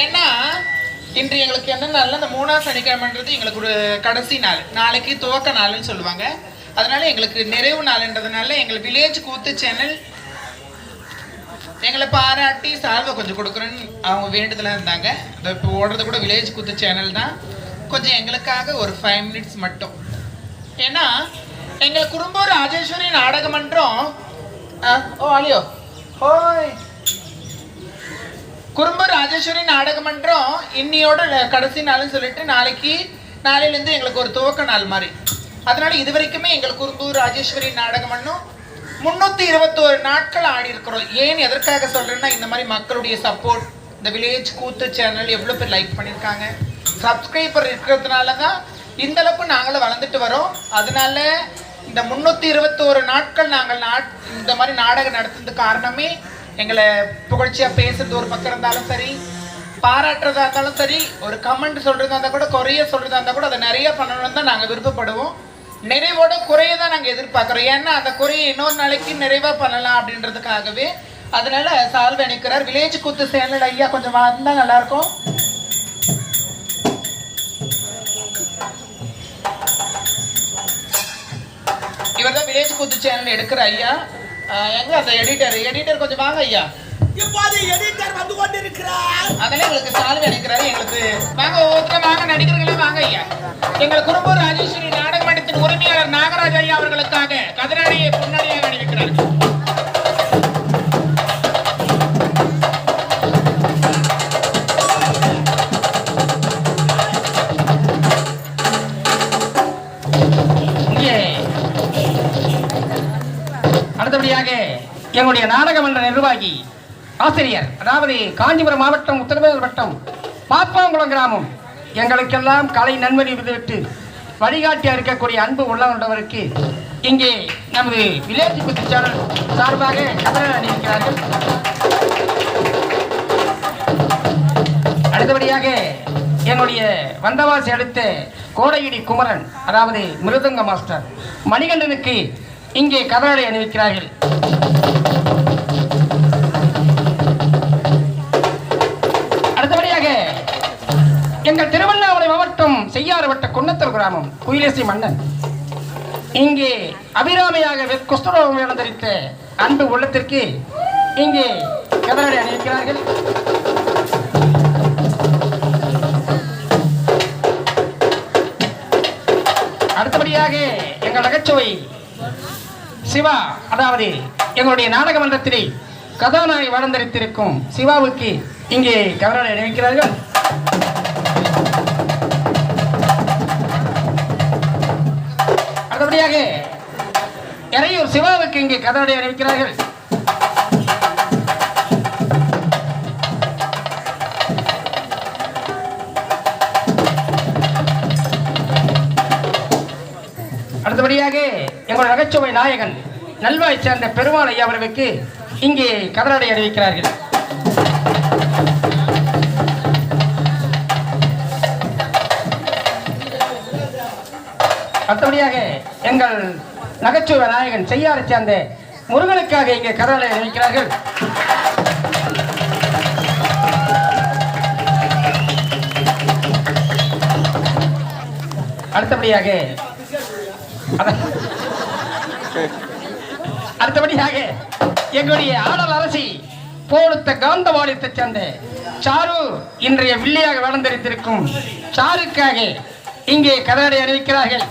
ஏன்னா இன்று எங்களுக்கு என்ன நாள் இந்த மூணாவது சனிக்கிழமைன்றது எங்களுக்கு ஒரு கடைசி நாள். நாளைக்கு துவக்க நாள்னு சொல்லுவாங்க. அதனால எங்களுக்கு நிறைவு நாள்ன்றதுனால எங்கள் வில்லேஜ் கூத்து சேனல் எங்களை பாராட்டி சால்வை கொஞ்சம் கொடுக்குறேன்னு அவங்க வேண்டுதலாக இருந்தாங்க. அதை இப்போ ஓடுறது கூட வில்லேஜ் கூத்து சேனல் தான். கொஞ்சம் எங்களுக்காக ஒரு ஃபைவ் மினிட்ஸ் மட்டும். ஏன்னா எங்கள் குடும்பம் ராஜேஸ்வரி நாடகமன்றம் ஆ, ஓ அலியோ ஓய் குறும்பு ராஜேஸ்வரி நாடக மன்றம் இன்னியோட கடைசி நாள்னு சொல்லிட்டு நாளைக்கு நாளையிலேருந்து எங்களுக்கு ஒரு துவக்க நாள் மாதிரி. அதனால இது வரைக்குமே எங்கள் குறும்பு ராஜேஸ்வரி நாடக மன்றம் முந்நூற்றி இருபத்தோரு நாட்கள் ஆடி இருக்கிறோம் ஏன் எதற்காக சொல்கிறேன்னா இந்த மாதிரி மக்களுடைய சப்போர்ட் இந்த வில்லேஜ் கூத்து சேனல் எவ்வளோ பேர் லைக் பண்ணியிருக்காங்க. சப்ஸ்கிரைபர் இருக்கிறதுனால தான் இந்த அளவுக்கு நாங்களும் வளர்ந்துட்டு வரோம். அதனால இந்த முந்நூற்றி இருபத்தோரு நாட்கள் நாங்கள் நாட் இந்த மாதிரி நாடகம் நடத்துனது காரணமே எங்களை புகழ்ச்சியாக பேசுறது ஒரு பக்கம் இருந்தாலும் சரி பாராட்டுறதா இருந்தாலும் சரி ஒரு கமெண்ட் சொல்றதா இருந்தால் கூட குறைய சொல்றதா இருந்தால் கூட அதை நிறைய பண்ணணும்னு தான் நாங்கள் விருப்பப்படுவோம். நிறைவோட குறைய தான் நாங்கள் எதிர்பார்க்குறோம். ஏன்னா அந்த குறையை இன்னொரு நாளைக்கு நிறைவாக பண்ணலாம் அப்படின்றதுக்காகவே அதனால சால்வ் அணிக்கிறார். வில்லேஜ் குத்து சேனல் ஐயா கொஞ்சம் வந்தால் நல்லா இருக்கும் இவர் தான் வில்லேஜ் குத்து சேனல் எடுக்கிற ஐயா. எங்க அந்த எடிட்டர் எடிட்டர் கொஞ்சம் வாங்க ஐயா. இப்போது எடிட்டர் வந்து கொண்டிருக்கிறார்? அதெல்லாம் எங்களுக்கு சால்வை அணிக்கிறாரு எங்களுக்கு வாங்க ஒவ்வொருத்தரும் வாங்க நடிகர்களே வாங்க ஐயா. எங்கள் குறும்பூர் ராஜேஸ்வரி நாடக மன்றத்தின் உரிமையாளர் நாகராஜ் ஐயா அவர்களுக்காக கதிரடியை பொன்னடியாக அணிவிக்கிறார். அடுத்தபடியாக எங்களுடைய நாடக மன்ற நிர்வாகி ஆசிரியர் அதாவது காஞ்சிபுரம் மாவட்டம் உத்தரவேல் வட்டம் பாப்பாங்குளம் கிராமம். எங்களுக்கெல்லாம் கலை நன்மதி விட்டு வழிகாட்டியாக இருக்கக்கூடிய அன்பு உள்ளவருக்கு இங்கே நமது வில்லேஜ் குத்து சேனல் சார்பாக கதற அணிவிக்கிறார்கள். அடுத்தபடியாக என்னுடைய வந்தவாசி அடுத்த கோடையிடி குமரன் அதாவது மிருதங்க மாஸ்டர் மணிகண்டனுக்கு இங்கே கதராடை அணிவிக்கிறார்கள். அடுத்தபடியாக எங்கள் திருவண்ணாமலை மாவட்டம் செய்யாறு வட்ட குன்னத்தூர் கிராமம் குயிலேசி மன்னன். இங்கே அபிராமியாக குஸ்தரோகம் இழந்தரித்த அன்பு உள்ளத்திற்கு இங்கே கதராடை அணிவிக்கிறார்கள். அடுத்தபடியாக எங்கள் நகைச்சுவை சிவா அதாவது எங்களுடைய நாடக மன்றத்திலே கதாநாயகி வளர்ந்தரித்திருக்கும் சிவாவுக்கு இங்கே கவர்னர் நினைக்கிறார்கள் அடுத்தபடியாக இறையூர் சிவாவுக்கு இங்கே கதவடை அறிவிக்கிறார்கள் அடுத்தபடியாக எங்களுடைய நகைச்சுவை நாயகன் நல்வாய் சேர்ந்த பெருமாள் ஐயா அவர்களுக்கு இங்கே கதராடை அறிவிக்கிறார்கள் அடுத்தபடியாக எங்கள் நகைச்சுவை நாயகன் செய்யாரை சேர்ந்த முருகனுக்காக இங்கே கதராடை அறிவிக்கிறார்கள் அடுத்தபடியாக அதான் அடுத்தபடியாக எங்களுடைய ஆடல் அரசி போடுத்த காந்தவாடியத்தை சேர்ந்த சாரு இன்றைய வில்லியாக வளர்ந்தெடுத்திருக்கும் சாருக்காக இங்கே கதறடை அறிவிக்கிறார்கள்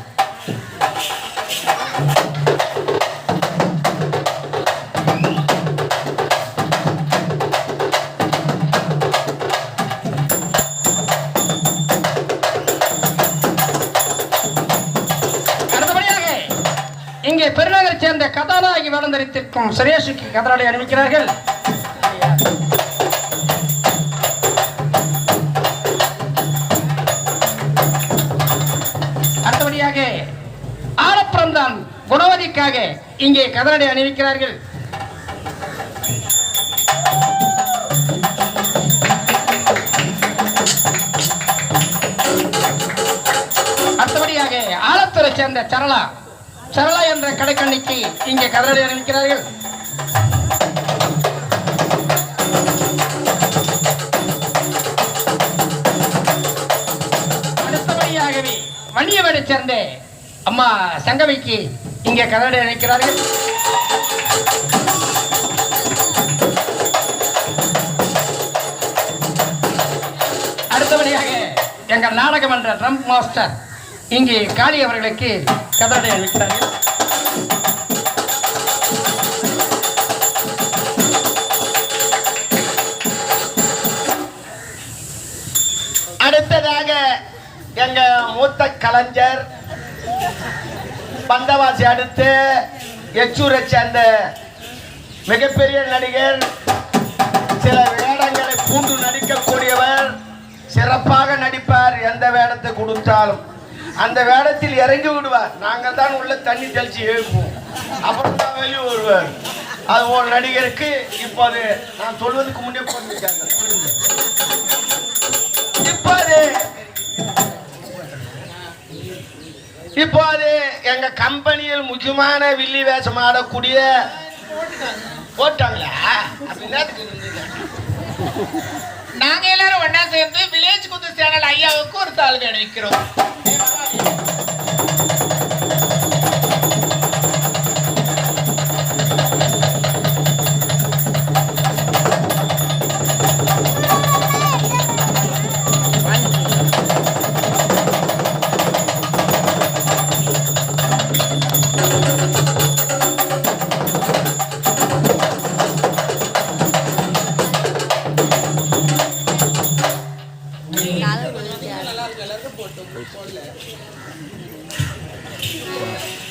இங்கே பெருநகரை சேர்ந்த கதாநாயகி வளர்ந்தரித்திருக்கும் சுரேஷுக்கு கதராடை அணிவிக்கிறார்கள். அடுத்தபடியாக ஆலப்புறம்தான் குணவதிக்காக இங்கே கதராடை அணிவிக்கிறார்கள். அடுத்தபடியாக ஆலத்தூரை சேர்ந்த சரளா. சரளா என்ற கடைக்கண்ணிக்கு இங்கே கதறி அறிவிக்கிறார்கள் அடுத்தபடியாகவே வணியவரை சேர்ந்த அம்மா சங்கவிக்கு இங்கே கதறி அழைக்கிறார்கள் அடுத்தபடியாக எங்கள் நாடகமன்ற ட்ரம்ப் மாஸ்டர் இங்கே காளி அவர்களுக்கு கதடை அளிக்கிறார்கள் எங்க மூத்த கலைஞர் பந்தவாசி அடுத்து எச்சூரை சேர்ந்த மிகப்பெரிய நடிகர் சில வேடங்களை பூண்டு நடிக்கக்கூடியவர் சிறப்பாக நடிப்பார் எந்த வேடத்தை கொடுத்தாலும். அந்த வேடத்தில் இறங்கி விடுவார். நாங்கள் தான் உள்ள தண்ணி தெளிச்சு எழுப்புவோம். அப்புறம் தான் வெளியே வருவார். அது ஒரு நடிகருக்கு இப்போது நான் சொல்வதற்கு முன்னே போட்டுருக்காங்க இப்போது இப்போது எங்க கம்பெனியில் முக்கியமான வில்லி வேஷம் ஆடக்கூடிய போட்டாங்களா? நாங்க எல்லாரும் ஒன்னா சேர்ந்து வில்லேஜ் குத்து சேனல் ஐயாவுக்கு ஒரு தாழ்வு வைக்கிறோம்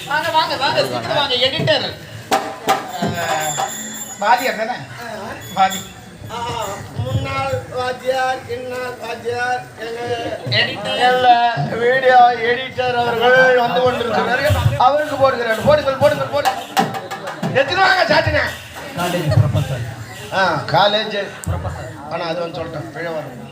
வாங்க வாங்க வாங்க வாங்க எடிட்டர் பாதியார் தானே பாதி முன்னாள் வாத்தியார் இன்னால் வாத்தியார் எடிட்டர் எங்க வீடியோ எடிட்டர் அவர்கள் வந்து கொண்டிருக்கிறார்கள் அவருக்கு போடுகிறார் போடுங்கள் போடுங்கள் போடு எத்தனை வாங்க சாட்டின ஆ காலேஜ். ஆனால் அது வந்து சொல்லிட்டேன் பிழை வரும்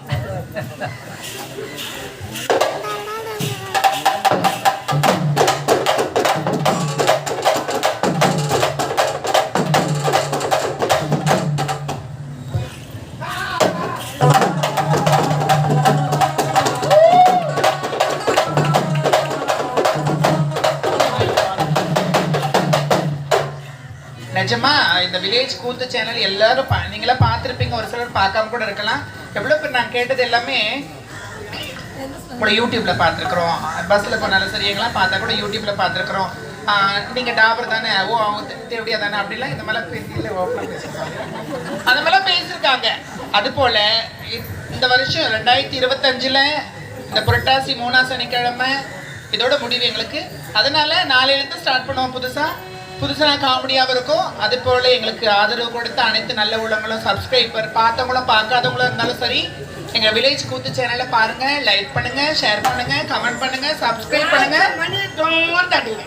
நிஜமா இந்த வில்லேஜ் கூத்து சேனல் எல்லாரும் பா- நீங்களா பார்த்துருப்பீங்க. ஒரு சிலர் பார்க்காம கூட இருக்கலாம். எவ்வளோ பேர் நான் கேட்டது எல்லாமே உங்களை யூடியூப்ல பார்த்துருக்குறோம். பஸ்ஸில் போனாலும் சரி எங்கெல்லாம் பார்த்தா கூட யூடியூப்ல பார்த்துருக்குறோம். நீங்க டாபர் தானே? ஓ அவங்க தேவையா தானே? அப்படிலாம் இந்த மாதிரிலாம் பேசி ஓப்பனாக பேசியிருக்காங்க. அந்த மாதிரிலாம் பேசியிருக்காங்க. அது போல இ- இந்த வருஷம் ரெண்டாயிரத்தி இருபத்தஞ்சில் இந்த புரட்டாசி மூணா சனிக்கிழமை இதோட முடிவு எங்களுக்கு. அதனால நாளையிலேருந்து ஸ்டார்ட் பண்ணுவோம் புதுசாக புதுசா காமெடியாகவும் இருக்கும். அது போல எங்களுக்கு ஆதரவு கொடுத்த அனைத்து நல்ல உள்ளவங்களும் சப்ஸ்கிரைபர் பார்த்தவங்களும் பார்க்காதவங்களும் இருந்தாலும் சரி எங்க வில்லேஜ் கூத்து சேனலை பாருங்க லைக் பண்ணுங்க ஷேர் பண்ணுங்க கமெண்ட் பண்ணுங்க சப்ஸ்கிரைப் பண்ணுங்க. மணி தொங்க தட்டுங்க.